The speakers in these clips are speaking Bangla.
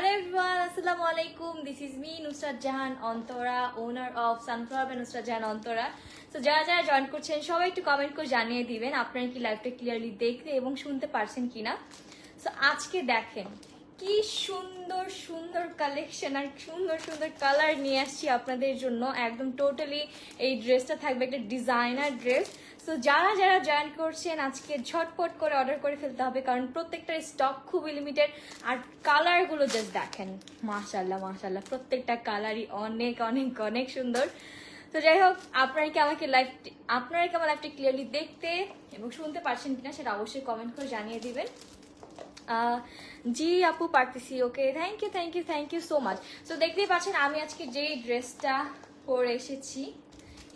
হ্যালো এভরিওয়ান আসসালামু আলাইকুম this is me Nusrat Jahan Antara owner of Sunflower Nusrat Jahan Antara তো যারা যারা জয়েন করছেন, সবাই একটু কমেন্ট করে জানিয়ে দিবেন আপনারা কি লাইভটা ক্লিয়ারলি দেখতে এবং শুনতে পারছেন কিনা। সো আজকে দেখেন কি সুন্দর সুন্দর কালেকশন আর সুন্দর সুন্দর কালার নিয়ে আসছি আপনাদের জন্য। একদম টোটালি এই ড্রেসটা থাকবে একটা ডিজাইনার ড্রেস তো যারা যারা জয়েন করছেন, আজকে ঝটপট করে অর্ডার করে ফেলতে হবে, কারণ প্রত্যেকটা স্টক খুবই লিমিটেড আর কালারগুলো জাস্ট দেখেন। মাশাল্লাহ মাশাল্লাহ প্রত্যেকটা কালারই অনেক অনেক অনেক সুন্দর। তো যাই হোক আপনারা কি আমাকে লাইভ আপনারা কি আমার লাইভটা ক্লিয়ারলি দেখতে এবং শুনতে পারছেন কিনা সেটা অবশ্যই কমেন্ট করে জানিয়ে দিবেন। জি আপু, পারতেছি। Okay thank you thank you thank you so much so দেখতেই পাচ্ছেন, আমি আজকে যেই ড্রেসটা পরে এসেছি,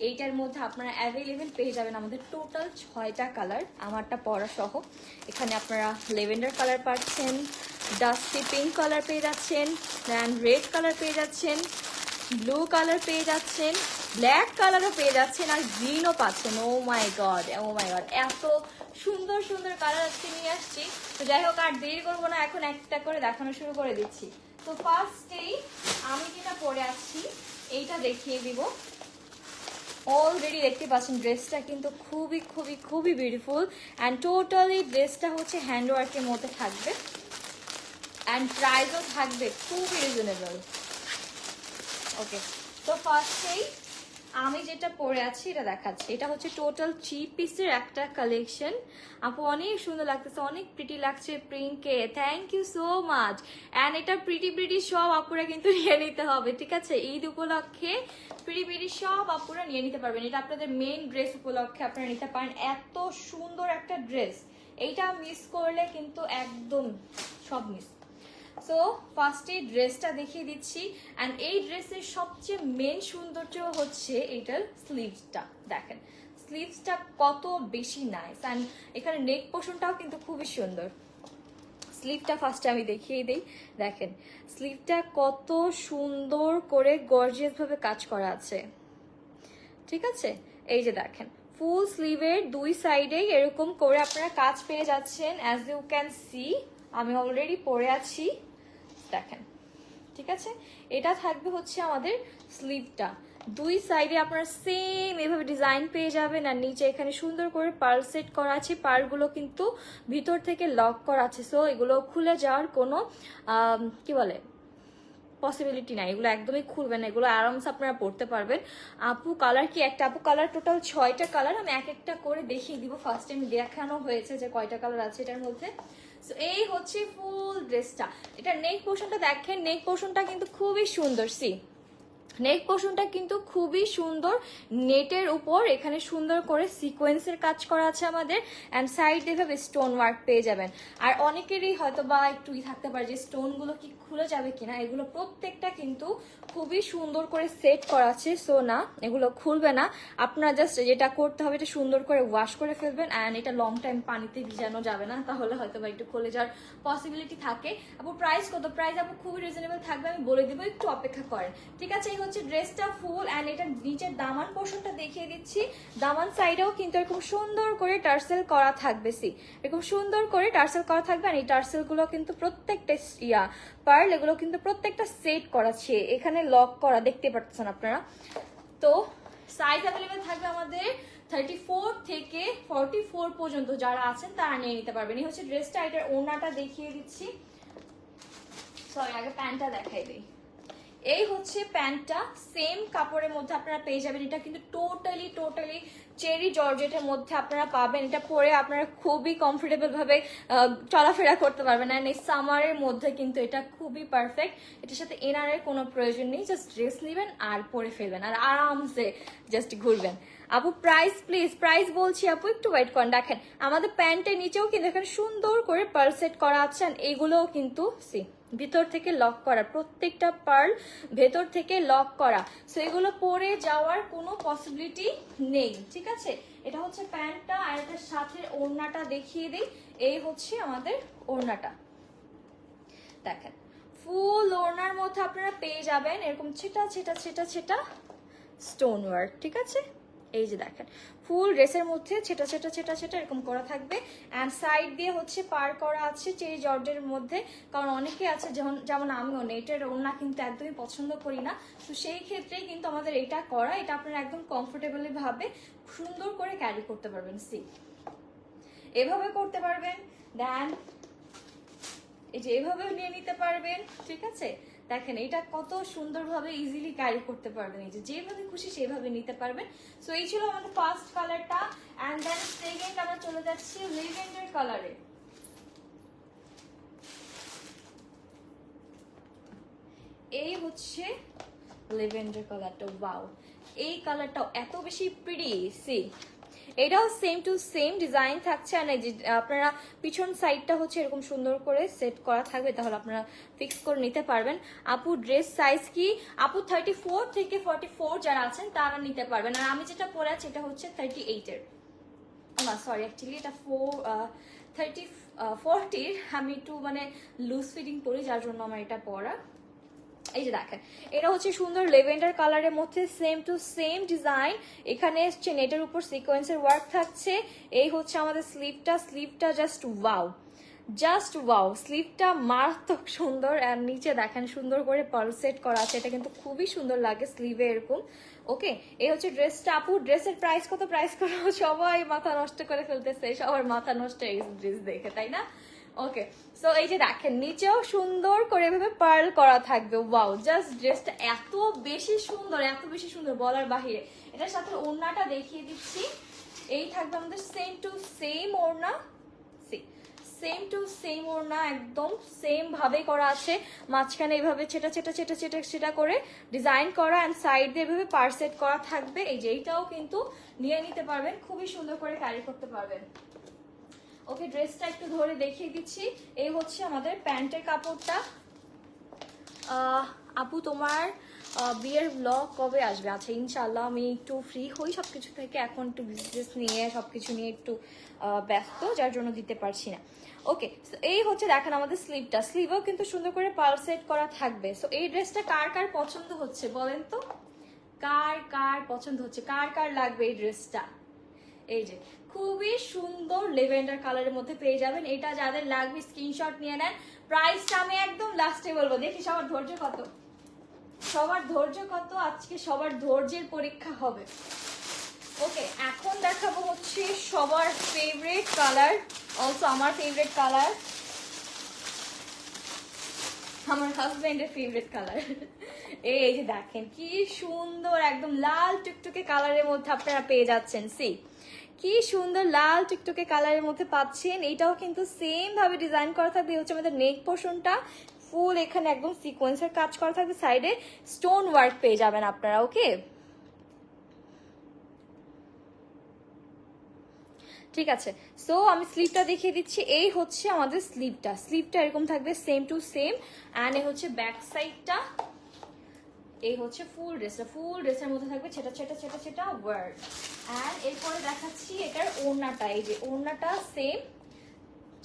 এইটার মধ্যে আপনারা অ্যাভেলেবেল পেয়ে যাবেন আমাদের টোটাল ছয়টা কালার আমারটা পরা সহ। এখানে আপনারা লেভেন্ডার কালার পাচ্ছেন ডাস্টি পিঙ্ক কালার পেয়ে যাচ্ছেন দেন রেড কালার পেয়ে যাচ্ছেন ব্লু কালার পেয়ে যাচ্ছেন। ব্ল্যাক কালারও পেয়ে যাচ্ছেন আর গ্রিনও পাচ্ছেন। ও মাই গড ও মাই গড এত সুন্দর সুন্দর কালার আজকে নিয়ে আসছি। তো যাই হোক, আর দেরি করব না, এখন একটা করে দেখানো শুরু করে দিচ্ছি। তো ফার্স্টেই আমি যেটা পরে আসছি এইটা দেখিয়ে দিব। অলরেডি দেখতে পাচ্ছেন ড্রেসটা কিন্তু খুবই খুবই খুবই বিউটিফুল অ্যান্ড টোটালি ড্রেসটা হচ্ছে হ্যান্ডওয়ার্কের মধ্যে থাকবে। অ্যান্ড প্রাইসও থাকবে, খুবই রিজনেবল ওকে তো ফার্স্টেই আমি যেটা পরে আছি, এটা দেখাচ্ছি। এটা হচ্ছে টোটাল থ্রি পিসের একটা কালেকশন আপু, অনেক সুন্দর লাগতেছে, অনেক প্রিটি লাগছে প্রিঙ্কে thank you so much and এটা প্রিটি প্রিটি সব আপুরা কিন্তু নিয়ে নিতে হবে, ঠিক আছে? ঈদ উপলক্ষে প্রিটি প্রিটি সব আপুরা নিয়ে নিতে পারবেন। এটা আপনাদের মেন ড্রেস উপলক্ষে আপনারা নিতে পারেন। এত সুন্দর একটা ড্রেস এইটা মিস করলে কিন্তু একদম সব মিস সো ফার্স্টে ড্রেসটা দেখিয়ে দিচ্ছি অ্যান্ড এই ড্রেসের সবচেয়ে মেন সৌন্দর্য হচ্ছে এইটার স্লিভসটা দেখেন। স্লিভসটা কত বেশি নাইস অ্যান্ড এখানে নেক পোর্শনটাও কিন্তু খুবই সুন্দর। স্লিভটা ফার্স্টে আমি দেখিয়ে দিই, দেখেন। স্লিভটা কত সুন্দর করে গর্জিয়াস ভাবে কাজ করা আছে। ঠিক আছে? এই যে দেখেন ফুল স্লিভের দুই সাইডেই এরকম করে আপনারা কাজ পেয়ে যাচ্ছেন অ্যাজ ইউ ক্যান সি আমি অলরেডি পরে আছি। দেখেন, ঠিক আছে? এটা থাকবে হচ্ছে আমাদের স্লিভটা দুই সাইডে আপনারা সেম এভাবে ডিজাইন পেয়ে যাবেন আর নিচে এখানে সুন্দর করে পার্ল সেট করা আছে। পার্লগুলো কিন্তু ভিতর থেকে লক করা আছে। সো এগুলো খুলে যাওয়ার কোনো কি বলে পসিবিলিটি নাই। এগুলো একদমই খুলবে না। এগুলো আরামসে আপনারা পড়তে পারবেন। আপু কালার কি একটা? আপু কালার টোটাল ছয়টা কালার আমি এক একটা করে দেখিয়ে দিব। ফার্স্ট টাইম দেখানো হয়েছে যে কয়টা কালার আছে এটার মধ্যে। So, এই হচ্ছে ফুল ড্রেসটা এটা নেক পোর্শনটা দেখেন নেক পোর্শনটা কিন্তু খুবই সুন্দর সি নেক পোর্শনটা কিন্তু খুবই সুন্দর। নেটের উপর এখানে সুন্দর করে সিকোয়েন্সের কাজ করা আছে আমাদের অ্যান্ড সাইড এভাবে স্টোন ওয়ার্ক পেয়ে যাবেন। আর অনেকেরই হয়তো বা একটু থাকতে পারে যে স্টোনগুলো কি খুলে যাবে কিনা, এগুলো প্রত্যেকটা কিন্তু খুবই সুন্দর করে সেট করা আছে সো না, এগুলো খুলবে না। আপনারা জাস্ট যেটা করতে হবে এটা সুন্দর করে ওয়াশ করে ফেলবেন অ্যান্ড এটা লং টাইম পানিতে ভিজানো যাবে না, তাহলে হয়তো বা একটু খুলে যাওয়ার পসিবিলিটি থাকে। আপু প্রাইস কত? প্রাইস আপু, খুবই রিজনেবল থাকবে, আমি বলে দেবো, একটু অপেক্ষা করেন। ঠিক আছে হচ্ছে ড্রেসটা ফুল অ্যান্ড এটা নিচের দামান পোর্শনটা দেখিয়ে দিচ্ছি। দামান সাইডেও কিন্তু এরকম সুন্দর করে টার্সেল করা থাকবে সি এরকম সুন্দর করে টার্সেল করা থাকবে আর এই টার্সেলগুলো কিন্তু প্রত্যেকটা ইয়া, পার্ল এগুলো কিন্তু প্রত্যেকটা সেট করা আছে, এখানে লক করা, দেখতে পাচ্ছেন আপনারা? তো সাইজ অ্যাভেলেবেল থাকবে আমাদের থার্টি ফোর থেকে ফর্টি ফোর পর্যন্ত, যারা আছেন তারা নিয়ে নিতে পারবেন। এই হচ্ছে ড্রেসটা এটার ওনাটা দেখিয়ে দিচ্ছি। সরি আগে প্যান্টটা দেখাই দিই। এই হচ্ছে প্যান্টটা, সেম কাপড়ের মধ্যে আপনারা পেয়ে যাবেন। এটা কিন্তু টোটালি টোটালি চেরি জর্জেটের মধ্যে আপনারা পাবেন। এটা পরে আপনারা খুবই কমফোর্টেবল ভাবে চলাফেরা করতে পারবেন। অ্যান্ড এই সামারের মধ্যে কিন্তু এটা খুবই পারফেক্ট এটার সাথে এনারের কোনো প্রয়োজন নেই। জাস্ট ড্রেস নেবেন আর পরে ফেলবেন। আর আরামসে জাস্ট ঘুরবেন। আপু প্রাইস প্লিজ প্রাইস বলছি আপু, একটু ওয়েট করেন, দেখেন। আমাদের প্যান্টের নিচেও কিন্তু এখানে সুন্দর করে পার্ল সেট করা আছে। এইগুলোও কিন্তু সি ভিতর থেকে লক করা, প্রত্যেকটা পার্ল ভেতর থেকে লক করা। সো এগুলো পরে যাওয়ার কোনো পসিবিলিটি নেই, ঠিক আছে? এটা হচ্ছে প্যান্টটা আর এটার সাথে ওড়নাটা দেখিয়ে দিই। এই হচ্ছে আমাদের ওড়নাটা। দেখেন ফুল ওড়নার মধ্যে আপনারা পেয়ে যাবেন এরকম ছেটা ছেটা ছেটা ছেটা স্টোন ওয়ার্ক ঠিক আছে? এই যে দেখেন, ফুল ড্রেসের মধ্যে ছেটা ছেটা ছেটা ছেটা এরকম করা থাকবে। অ্যান্ড সাইড দিয়ে হচ্ছে পার করা আছে চেরি জর্জের মধ্যে। কারণ অনেকে আছে যেমন যেমন আমিও, নেটের ওড়না কিন্তু একদমই পছন্দ করি না। তো সেই ক্ষেত্রেই কিন্তু আমাদের এটা করা, এটা আপনারা একদম কমফোর্টেবলি ভাবে সুন্দর করে ক্যারি করতে পারবেন সি এভাবে করতে পারবেন দেন এই যে এভাবেও নিয়ে নিতে পারবেন, ঠিক আছে? দেখেন, এটা কত সুন্দরভাবে ইজিলি ক্যারি করতে পারবেন। এই যেভাবে খুশি সেভাবে নিতে পারবেন। সো এই ছিল আমাদের ফার্স্ট কালারটা অ্যান্ড দেন সেকেন্ড আমরা চলে যাচ্ছি লেভেন্ডার কালারে এই হচ্ছে লেভেন্ডার কালারটা ওয়াও এই কালারটাও এত বেশি প্রিটি সি এটাও সেম টু সেম ডিজাইন থাকছে। আর আপনারা পিছন সাইডটা হচ্ছে এরকম সুন্দর করে সেট করা থাকবে, তাহলে আপনারা ফিক্স করে নিতে পারবেন। আপু ড্রেস সাইজ কি? আপু থার্টি ফোর থেকে ফর্টি ফোর যারা আছেন, তারা নিতে পারবেন। আর আমি যেটা পরে আছি, এটা হচ্ছে থার্টি এইটের সরি অ্যাকচুয়ালি এটা ফোর থার্টি ফোরটির আমি একটু মানে লুজ ফিটিং করি যার জন্য আমার এটা পরা। এই যে দেখেন, এটা হচ্ছে সুন্দর লেভেন্ডার কালারের মধ্যে সেম টু সেম ডিজাইন এখানে এসছে নেটের উপর সিকোয়েন্সের ওয়ার্ক থাকছে। এই হচ্ছে আমাদের স্লিভটা স্লিভটা জাস্ট ওয়াও জাস্ট ওয়াও স্লিভটা মারাত্মক সুন্দর। আর নিচে দেখেন, সুন্দর করে পালসেট করা আছে। এটা কিন্তু খুবই সুন্দর লাগে স্লিভে এরকম। ওকে এই হচ্ছে ড্রেসটা আপু ড্রেসের প্রাইস কত? প্রাইস কত? সবাই মাথা নষ্ট করে ফেলতেছে। সবার মাথা নষ্ট এই ড্রেস দেখে, তাই না? ওকে সো এই যে দেখেন, নিচেও সুন্দর করে এভাবে পার্ল করা থাকবে। ওয়াও জাস্ট ড্রেসটা এত বেশি সুন্দর, এত বেশি সুন্দর বলার বাহিরে। এটার সাথে ওড়নাটা দেখিয়ে দিচ্ছি। এই থাকবে আমাদের সেম টু সেম ওড়না। সেম টু সেম ওড়না, একদম সেম ভাবে করা আছে। মাঝখানে এইভাবে ছেটা ছেটা ছেটা ছেটা ছেটা করে ডিজাইন করা অ্যান্ড সাইড দিয়ে এভাবে পারসেট করা থাকবে। এই যে এইটাও কিন্তু নিয়ে নিতে পারবেন, খুবই সুন্দর করে ক্যারি করতে পারবেন। ওকে, ড্রেসটা একটু ধরে দেখিয়ে দিচ্ছি। এই হচ্ছে আমাদের প্যান্টের কাপড়টা। আপু, তোমার বিয়ের ব্লগ কবে আসবে? আচ্ছা ইনশাল্লাহ আমি একটু ফ্রি হই সবকিছু থেকে। এখন একটু বিজনেস নিয়ে, সবকিছু নিয়ে একটু ব্যস্ত, যার জন্য দিতে পারছি না। ওকে এই হচ্ছে দেখেন আমাদের স্লিভটা স্লিভও কিন্তু সুন্দর করে পালসেট করা থাকবে। সো এই ড্রেসটা কার কার পছন্দ হচ্ছে বলেন তো? কার কার পছন্দ হচ্ছে? কার কার লাগবে এই ড্রেসটা এই যে, খুবই সুন্দর লেভেন্ডার কালারের মধ্যে পেয়ে যাবেন। এটা যাদের লাগবে, স্ক্রিনশট নিয়ে নেন। প্রাইসটা আমি একদম লাস্টে বলব। দেখি সবার ধৈর্য কত। সবার ধৈর্য কত? আজকে সবার ধৈর্যের পরীক্ষা হবে। ওকে এখন দেখাবো হচ্ছে সবার ফেভারিট কালার অলসো আমার ফেভারিট কালার আমার হাজবেন্ডের ফেভারিট কালার এই যে দেখেন, কি সুন্দর, একদম লাল টুকটুকে কালারের মধ্যে আপনারা পেয়ে যাচ্ছেন। সি কি সুন্দর লাল টুকটুকে কালারের মধ্যে পাচ্ছেন। এটাও কিন্তু সেম ভাবে ডিজাইন করা থাকবে। হচ্ছে আমাদের নেক পোর্শনটা ফুল এখানে একদম সিকোয়েন্সের কাজ করা থাকবে। সাইডে স্টোন ওয়ার্ক পেয়ে যাবেন আপনারা ওকে ঠিক আছে। সো আমি স্লিপটা দেখিয়ে দিচ্ছি। এই হচ্ছে আমাদের স্লিপটা স্লিপটা এরকম থাকবে সেম টু সেম অ্যান্ড এই হচ্ছে ব্যাক সাইডটা এই হচ্ছে ফুল ড্রেসটা ফুল ড্রেসের মধ্যে থাকবে ছেটা ছেটা ছেটা ছেটা ওয়ার্ড অ্যান্ড এরপরে দেখাচ্ছি এটার ওড়নাটা, এই যে ওড়নাটা সেম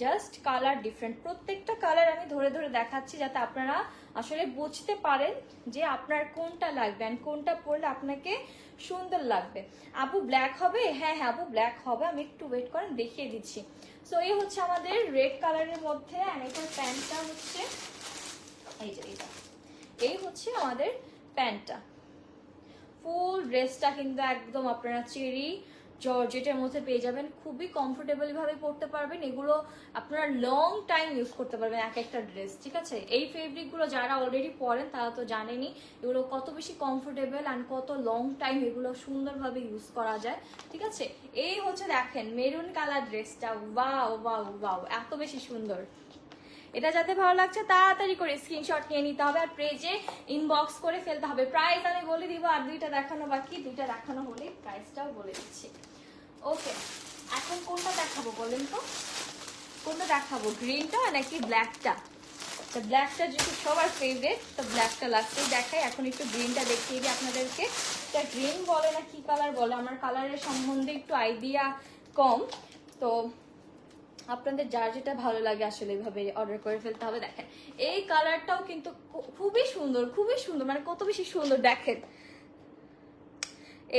জাস্ট কালার ডিফারেন্ট প্রত্যেকটা কালার আমি ধরে ধরে দেখাচ্ছি যাতে আপনারা আসলে বুঝতে পারেন যে আপনার কোনটা লাগবে অ্যান্ড কোনটা পরলে আপনাকে সুন্দর লাগবে। আপু ব্ল্যাক হবে? হ্যাঁ হ্যাঁ আপু ব্ল্যাক হবে। আমি একটু ওয়েট করেন, দেখিয়ে দিচ্ছি। সো এই হচ্ছে আমাদের রেড কালারের মধ্যে অ্যান্ড এটার প্যান্টটা হচ্ছে, এই যে, এইটা। এই হচ্ছে আমাদের প্যান্টটা। ফুল ড্রেসটা কিন্তু একদম আপনারা চেরি, জর্জেটের মধ্যে পেয়ে যাবেন। খুবই কমফোর্টেবল ভাবে পরতে পারবেন। এগুলো আপনারা লং টাইম ইউজ করতে পারবেন এক একটা ড্রেস ঠিক আছে? এই ফেব্রিকগুলো যারা অলরেডি পরেন, তারা তো জানেনি এগুলো কত বেশি কমফোর্টেবল অ্যান্ড কত লং টাইম এগুলো সুন্দরভাবে ইউজ করা যায়, ঠিক আছে? এই হচ্ছে দেখেন মেরুন কালার ড্রেসটা ওয়াও ওয়াও ওয়াও এত বেশি সুন্দর। এটা যাতে ভালো লাগছে, তাড়াতাড়ি করে স্ক্রিনশট নিয়ে নিতে হবে আর পেজে ইনবক্স করে ফেলতে হবে। প্রাইস আমি বলে দিব, আর দুইটা দেখানো বাকি, দুইটা দেখানো হলে প্রাইসটাও বলে দিচ্ছি। ওকে এখন কোনটা দেখাবো বলেন তো? কোনটা দেখাবো গ্রিনটা নাকি ব্ল্যাকটা তো ব্ল্যাকটা যেহেতু সবার ফেভারিট তো ব্ল্যাকটা লাগতেই দেখাই। এখন একটু গ্রিনটা দেখিয়ে দিই আপনাদেরকে। এটা গ্রিন বলে না কি কালার বলে? আমার কালারের সম্বন্ধে একটু আইডিয়া কম। তো আপনাদের যার যেটা ভালো লাগে আসলে এইভাবে অর্ডার করে ফেলতে হবে। দেখেন, এই কালারটাও কিন্তু খুবই সুন্দর খুবই সুন্দর মানে কত বেশি সুন্দর, দেখেন।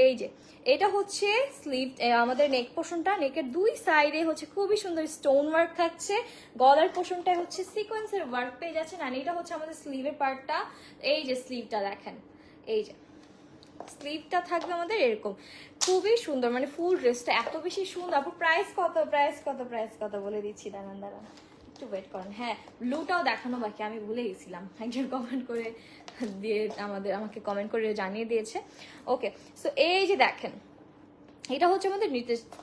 এই যে, এটা হচ্ছে স্লিভ আমাদের নেক পোর্শনটা নেকের দুই সাইডে হচ্ছে খুবই সুন্দর স্টোন ওয়ার্ক থাকছে। গলার পোর্শনটা হচ্ছে সিকোয়েন্সের ওয়ার্ক পেয়ে যাচ্ছেন আর এটা হচ্ছে আমাদের স্লিভের পার্টটা এই যে স্লিভটা দেখেন। এই যে স্লিভটা থাকবে আমাদের এরকম। খুবই সুন্দর মানে ফুল ড্রেসটা এত বেশি সুন্দর। আপু প্রাইস কত প্রাইস কত প্রাইস কত বলে দিচ্ছি, দাঁড়ান দাঁড়ান। একটু ওয়েট করেন। হ্যাঁ ব্লুটাও দেখানো বাকি, আমি ভুলে গেছিলাম। একজন কমেন্ট করে দিয়ে আমাদের, আমাকে কমেন্ট করে জানিয়ে দিয়েছে। ওকে সো এই যে দেখেন, এটা হচ্ছে আমাদের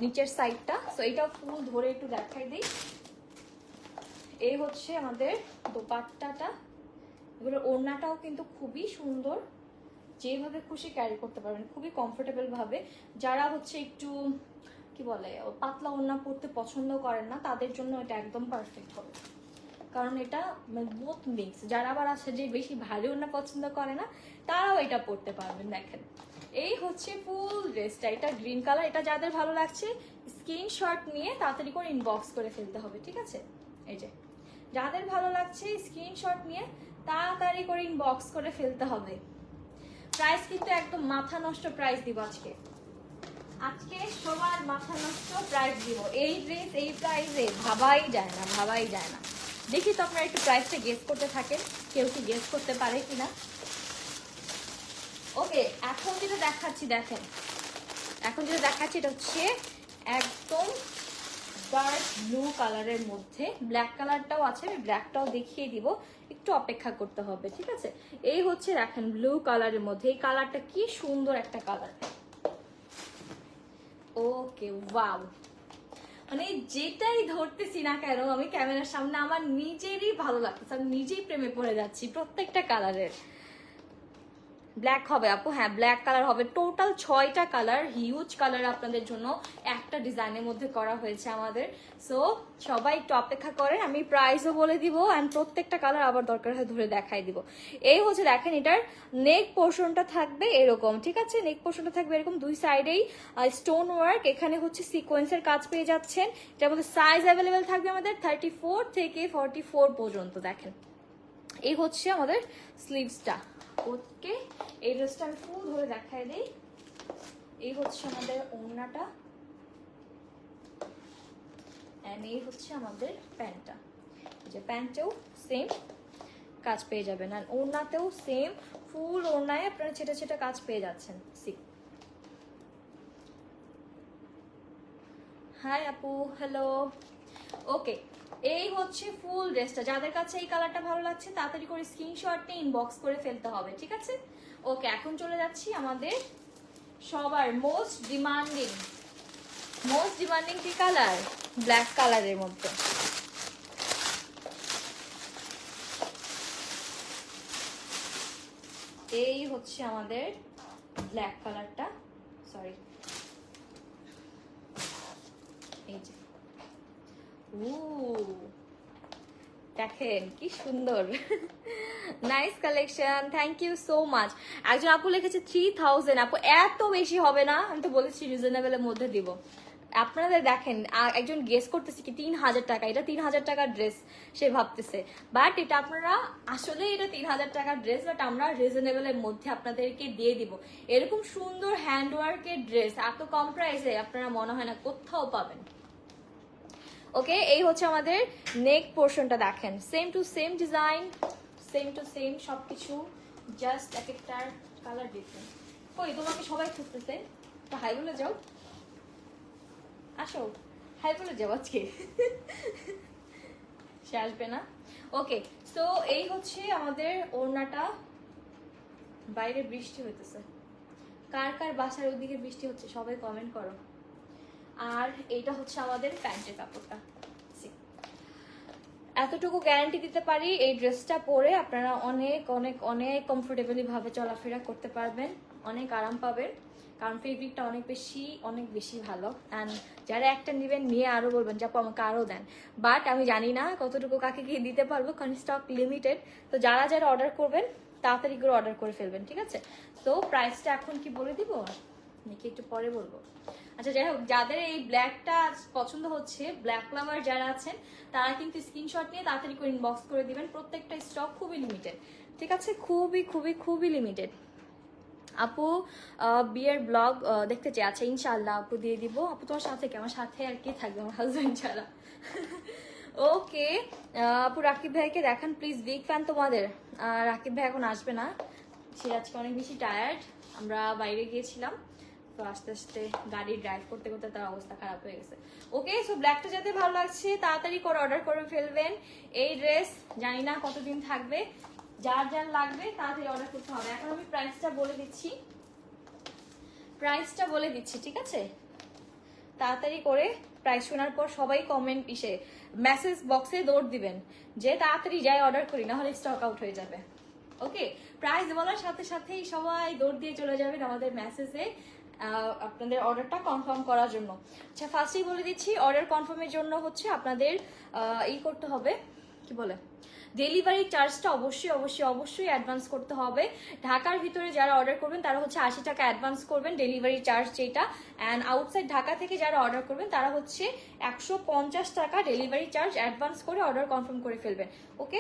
নিচের সাইডটা সো এটা ফুল ধরে একটু দেখাই দিই। এই হচ্ছে আমাদের দোপাট্টাটা। এগুলোর ওড়নাটাও কিন্তু খুবই সুন্দর। যেভাবে খুশি ক্যারি করতে পারবেন, খুবই কমফোর্টেবল ভাবে। যারা হচ্ছে একটু, কি বলে পাতলা ওড়না পরতে পছন্দ করেন না, তাদের জন্য এটা একদম পারফেক্ট হবে। কারণ এটা বোথ মিক্স যারা আবার আছে যে বেশি ভারী ওড়না পছন্দ করে না, তারাও এটা পরতে পারবেন, দেখেন। এই হচ্ছে ফুল ড্রেসটা এটা গ্রিন কালার এটা যাদের ভালো লাগছে স্ক্রিন স্ক্রিনশট নিয়ে তাড়াতাড়ি করে ইনবক্স করে ফেলতে হবে, ঠিক আছে? এই যে, যাদের ভালো লাগছে স্ক্রিন স্ক্রিনশট নিয়ে তাড়াতাড়ি করে ইনবক্স করে ফেলতে হবে। প্রাইস কিন্তু একদম মাথা নষ্ট প্রাইস দিব আজকে। আজকে সবার মাথা নষ্ট প্রাইস দিব। এই ড্রেস, এই প্রাইসে ভাবাই যায় না, ভাবাই যায় না। দেখি তো আপনারা একটু প্রাইসটা গেস করতে থাকেন। কেউ কি গেস করতে পারে কিনা? ওকে এখন যেটা দেখাচ্ছি, দেখেন। এখন যেটা দেখাচ্ছি, এটা হচ্ছে একদম ডার্ক ব্লু কালারের মধ্যে ব্ল্যাক কালারটাও আছে, আমি ব্ল্যাকটাও দেখিয়ে দিব, একটু অপেক্ষা করতে হবে, ঠিক আছে? এই হচ্ছে দেখেন ব্লু কালারের মধ্যে, এই কালারটা কি সুন্দর একটা কালার ওকে ওয়াও মানে যেটাই ধরতেছি না কেন, আমি ক্যামেরার সামনে আমার নিজেরই ভালো লাগতেছে, আমি নিজেই প্রেমে পড়ে যাচ্ছি প্রত্যেকটা কালারের ব্ল্যাক হবে, আপু। হ্যাঁ ব্ল্যাক কালার হবে। টোটাল ছয়টা কালার হিউজ কালার আপনাদের জন্য একটা ডিজাইনের মধ্যে করা হয়েছে আমাদের। সো সবাই একটু অপেক্ষা করেন, আমি প্রাইসও বলে দিব অ্যান্ড প্রত্যেকটা কালার আবার দরকার হয় ধরে দেখাই দিব। এই হচ্ছে, দেখেন এটার নেক পোর্শনটা থাকবে এরকম, ঠিক আছে? নেক পোর্শনটা থাকবে এরকম দুই সাইডেই স্টোন ওয়ার্ক এখানে হচ্ছে সিকোয়েন্সের কাজ পেয়ে যাচ্ছেন। এটার মধ্যে সাইজ অ্যাভেলেবেল থাকবে আমাদের থার্টি থেকে ফর্টি ফোর পর্যন্ত, দেখেন। এই হচ্ছে আমাদের স্লিভসটা ওকে, এই ড্রেসটা আমি ফুল ধরে দেখাই দিই। এই হচ্ছে আমাদের ওড়নাটা। অ্যান্ড এই হচ্ছে আমাদের প্যান্টটা। যে প্যান্টেও সেম কাজ পেয়ে যাবেন। আর ওড়নাতেও সেম ফুল ওড়নায় আপনারা ছেটা ছেটা কাজ পেয়ে যাচ্ছেন। সি হাই আপু। হ্যালো ওকে এই হচ্ছে ফুল ড্রেসটা যাদের কাছে এই কালারটা ভালো লাগছে, তাড়াতাড়ি করে স্ক্রিনশট নিয়ে ইনবক্স করে ফেলতে হবে, ঠিক আছে? ওকে এখন চলে যাচ্ছি আমাদের সবার মোস্ট ডিমান্ডিং মোস্ট ডিমান্ডিং কি কালার ব্ল্যাক কালারের মধ্যে। এই হচ্ছে আমাদের ব্ল্যাক কালারটা সরি এই যে। দেখেন, কি সুন্দর। Nice collection thank you so much একজন আপু থ্রি থাউজেন্ড আপু, এত বেশি হবে না? আমি তো বলেছি মধ্যে দিব। আপনাদের দেখেন একজন গেস করতেছে কি তিন হাজার টাকা। এটা তিন হাজার টাকার ড্রেস সে ভাবতেছে। বাট এটা আপনারা, আসলে এটা তিন হাজার টাকার ড্রেস বাট আমরা রিজনেবলের মধ্যে আপনাদেরকে দিয়ে দিব। এরকম সুন্দর হ্যান্ডওয়ার্কের ড্রেস এত কম প্রাইসে আপনারা মনে হয় না কোথাও পাবেন। ওকে এই হচ্ছে আমাদের নেক পোর্শনটা দেখেন। Same to same design same to same সবকিছু জাস্ট এক একটার কালার ডিফারেন্ট কই, তোমাকে সবাই খুঁজতেছে? তো হাই বলে যাও। আসো হাই বলে যাও আজকে। সে আসবে না। ওকে সো এই হচ্ছে আমাদের ওড়নাটা। বাইরে বৃষ্টি হইতেছে। কার কার বাসার ওদিকে বৃষ্টি হচ্ছে, সবাই কমেন্ট করো। আর এটা হচ্ছে আমাদের প্যান্টের কাপড়টা। এতটুকু গ্যারান্টি দিতে পারি এই ড্রেসটা পরে আপনারা অনেক অনেক অনেক কমফোর্টেবলি ভাবে চলাফেরা করতে পারবেন, অনেক আরাম পাবেন, কারণ ফেব্রিকটা অনেক বেশি অনেক বেশি ভালো। অ্যান্ড যারা একটা নেবেন, নিয়ে আরও বলবেন যে আমাকে আরও দেন। বাট আমি জানি না কতটুকু কাকে কি দিতে পারব, কারণ স্টক লিমিটেড তো যারা যারা অর্ডার করবেন, তাড়াতাড়ি করে অর্ডার করে ফেলবেন, ঠিক আছে? তো প্রাইসটা এখন কি বলে দিব? নাকি একটু পরে বলব। আচ্ছা যাই হোক, যাদের এই ব্ল্যাকটা পছন্দ হচ্ছে ব্ল্যাক লাভার যারা আছেন, তারা কিন্তু স্ক্রিনশট নিয়ে তাড়াতাড়ি করে ইনবক্স করে দিবেন। প্রত্যেকটা স্টক খুবই লিমিটেড ঠিক আছে? খুবই খুবই খুবই লিমিটেড আপু বিয়ের ব্লগ দেখতে চাই। আচ্ছা ইনশাল্লাহ আপু দিয়ে দিব। আপু, তোমার সাথে কি? আমার সাথে আর কি থাকবে? আমার হাজবেন্ড ছাড়া। ওকে আপু, রাকিব ভাইকে দেখান প্লিজ বিগ ফ্যান তোমাদের। রাকিব ভাই এখন আসবে না। সে আজকে অনেক বেশি টায়ার্ড আমরা বাইরে গিয়েছিলাম। তো আস্তে আস্তে গাড়ি ড্রাইভ করতে করতে তার অবস্থা খারাপ হয়ে গেছে। ওকে সো ব্ল্যাকটা যাতে ভালো লাগছে, তাড়াতাড়ি করে অর্ডার করে ফেলবেন। এই ড্রেস জানি না কতদিন থাকবে, যার যার লাগবে তাড়াতাড়ি অর্ডার করতে হবে। এখন আমি প্রাইসটা বলে দিচ্ছি। প্রাইসটা বলে দিচ্ছি, ঠিক আছে? তাড়াতাড়ি করে প্রাইস শোনার পর সবাই কমেন্ট ইসে মেসেজ বক্সে দৌড় দিবেন, যে তাড়াতাড়ি যাই অর্ডার করি না হলে স্টক আউট হয়ে যাবে। ওকে প্রাইস বলার সাথে সাথেই সবাই দৌড় দিয়ে চলে যাবেন আমাদের মেসেজে আপনাদের অর্ডারটা কনফার্ম করার জন্য। আচ্ছা ফার্স্টেই বলে দিচ্ছি অর্ডার কনফার্মের জন্য হচ্ছে আপনাদের এই করতে হবে। কি বলে? ডেলিভারি চার্জটা অবশ্যই অবশ্যই অবশ্যই অ্যাডভান্স করতে হবে। ঢাকার ভিতরে যারা অর্ডার করবেন, তারা হচ্ছে আশি টাকা অ্যাডভান্স করবেন ডেলিভারি চার্জ যেটা। অ্যান্ড আউটসাইড ঢাকা থেকে যারা অর্ডার করবেন, তারা হচ্ছে একশো পঞ্চাশ টাকা ডেলিভারি চার্জ অ্যাডভান্স করে অর্ডার কনফার্ম করে ফেলবেন। ওকে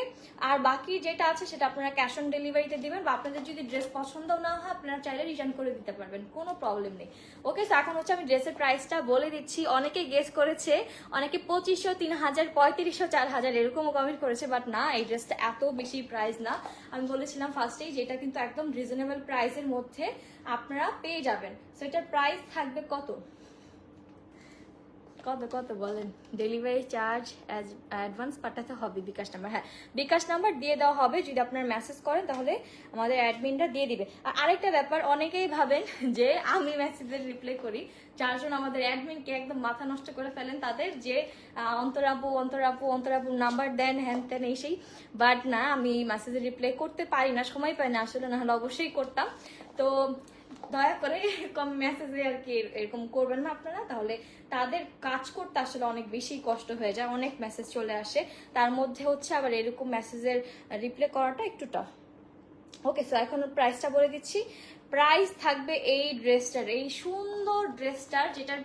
আর বাকি যেটা আছে, সেটা আপনারা ক্যাশ অন ডেলিভারিতে দিবেন বা আপনাদের যদি ড্রেস পছন্দ না হয়, আপনারা চাইলে রিটার্ন করে দিতে পারবেন। কোনো প্রবলেম নেই। ওকে তো এখন হচ্ছে আমি ড্রেসের প্রাইসটা বলে দিচ্ছি। অনেকে গেস করেছে, অনেকে পঁচিশশো, তিন হাজার, পঁয়ত্রিশশো, চার হাজার, এরকমও কমেন্ট করেছে বাট না ড্রেসটা এত বেশি প্রাইস না। আমি বলেছিলাম ফার্স্টেই যে এটা কিন্তু একদম রিজনেবল প্রাইসের মধ্যে আপনারা পেয়ে যাবেন। সো এটার প্রাইস থাকবে কত? কত কত বলেন? ডেলিভারি চার্জ অ্যাডভান্স পাঠাতে হবে বিকাশ নাম্বার হ্যাঁ বিকাশ নাম্বার দিয়ে দেওয়া হবে। যদি আপনার মেসেজ করেন, তাহলে আমাদের অ্যাডমিনটা দিয়ে দিবে। আর আরেকটা ব্যাপার, অনেকেই ভাবেন যে আমি মেসেজের রিপ্লাই করি। চারজন আমাদের অ্যাডমিনকে একদম মাথা নষ্ট করে ফেলেন তাদের যে অন্তরাপু অন্তরাপু, অন্তরাপুর নাম্বার দেন, হ্যান ত্যান এই সেই বাট না, আমি মেসেজের রিপ্লাই করতে পারি না, সময় পাই না। আসলে না হলে অবশ্যই করতাম। তো দয়া করে এরকম মেসেজে আর কি এরকম করবেন না আপনারা। তাহলে তাদের কাজ করতে আসলে অনেক বেশি কষ্ট হয়ে যায়। অনেক মেসেজ চলে আসে। তার মধ্যে হচ্ছে আবার এরকম মেসেজের রিপ্লাই করাটা একটু টাফ ওকে সো এখন প্রাইসটা বলে দিচ্ছি। প্রাইস থাকবে এই ড্রেসটার এই সুন্দর ড্রেসটার যেটার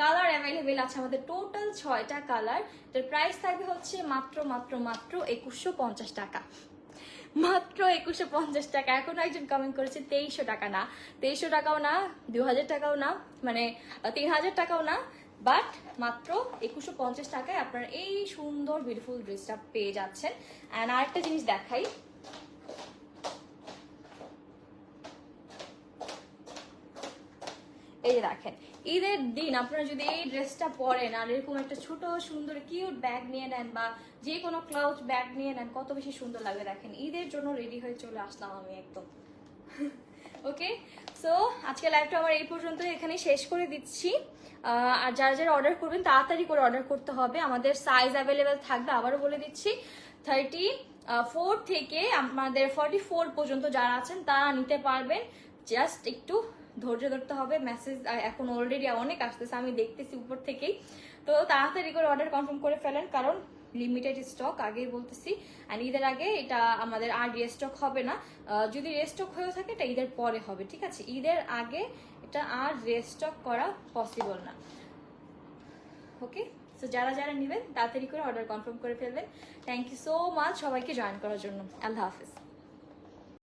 কালার অ্যাভেলেবেল আছে, আমাদের টোটাল ছয়টা কালার এটার প্রাইস থাকবে হচ্ছে মাত্র মাত্র মাত্র একুশশো পঞ্চাশ টাকা। মাত্র একুশশো পঞ্চাশ টাকা। এখনও একজন কমেন্ট করেছে তেইশশো টাকা না। তেইশশো টাকাও না দু হাজার টাকাও না মানে তিন হাজার টাকাও না বাট মাত্র একুশশো পঞ্চাশ টাকায় আপনারা এই সুন্দর বিউটিফুল ড্রেসটা পেয়ে যাচ্ছেন। অ্যান্ড আরেকটা জিনিস দেখাই। এই যে দেখেন ঈদের দিন আপনারা যদি এই ড্রেসটা পরেন আর এরকম একটা ছোট, সুন্দর কিউট ব্যাগ নিয়ে নেন বা যে কোনো ক্লাউজ ব্যাগ নিয়ে নেন, কত বেশি সুন্দর লাগবে দেখেন। ঈদের জন্য রেডি হয়ে চলে আসলাম আমি একদম। ওকে সো আজকে লাইভটা আমার এই পর্যন্ত এখানে শেষ করে দিচ্ছি। আর যারা যারা অর্ডার করবেন, তাড়াতাড়ি করে অর্ডার করতে হবে। আমাদের সাইজ অ্যাভেলেবেল থাকবে, আবারও বলে দিচ্ছি। থার্টি ফোর থেকে আমাদের ফর্টি ফোর পর্যন্ত যারা আছেন, তারা নিতে পারবেন। জাস্ট একটু ধৈর্য ধরতে হবে মেসেজ এখন অলরেডি অনেক আসতেছে, আমি দেখতেছি উপর থেকেই। তো তাড়াতাড়ি করে অর্ডার কনফার্ম করে ফেলেন, কারণ লিমিটেড স্টক আগেই বলতেছি। অ্যান্ড ঈদের আগে এটা আমাদের আর রিস্টক হবে না। যদি রেস্টক হয়েও থাকে, এটা ঈদের পরে হবে, ঠিক আছে? ঈদের আগে এটা আর রেস্টক করা পসিবল না। ওকে সো যারা যারা নেবেন, তাড়াতাড়ি করে অর্ডার কনফার্ম করে ফেলবেন। থ্যাংক ইউ সো মাচ সবাইকে জয়েন করার জন্য। আল্লাহ হাফিজ।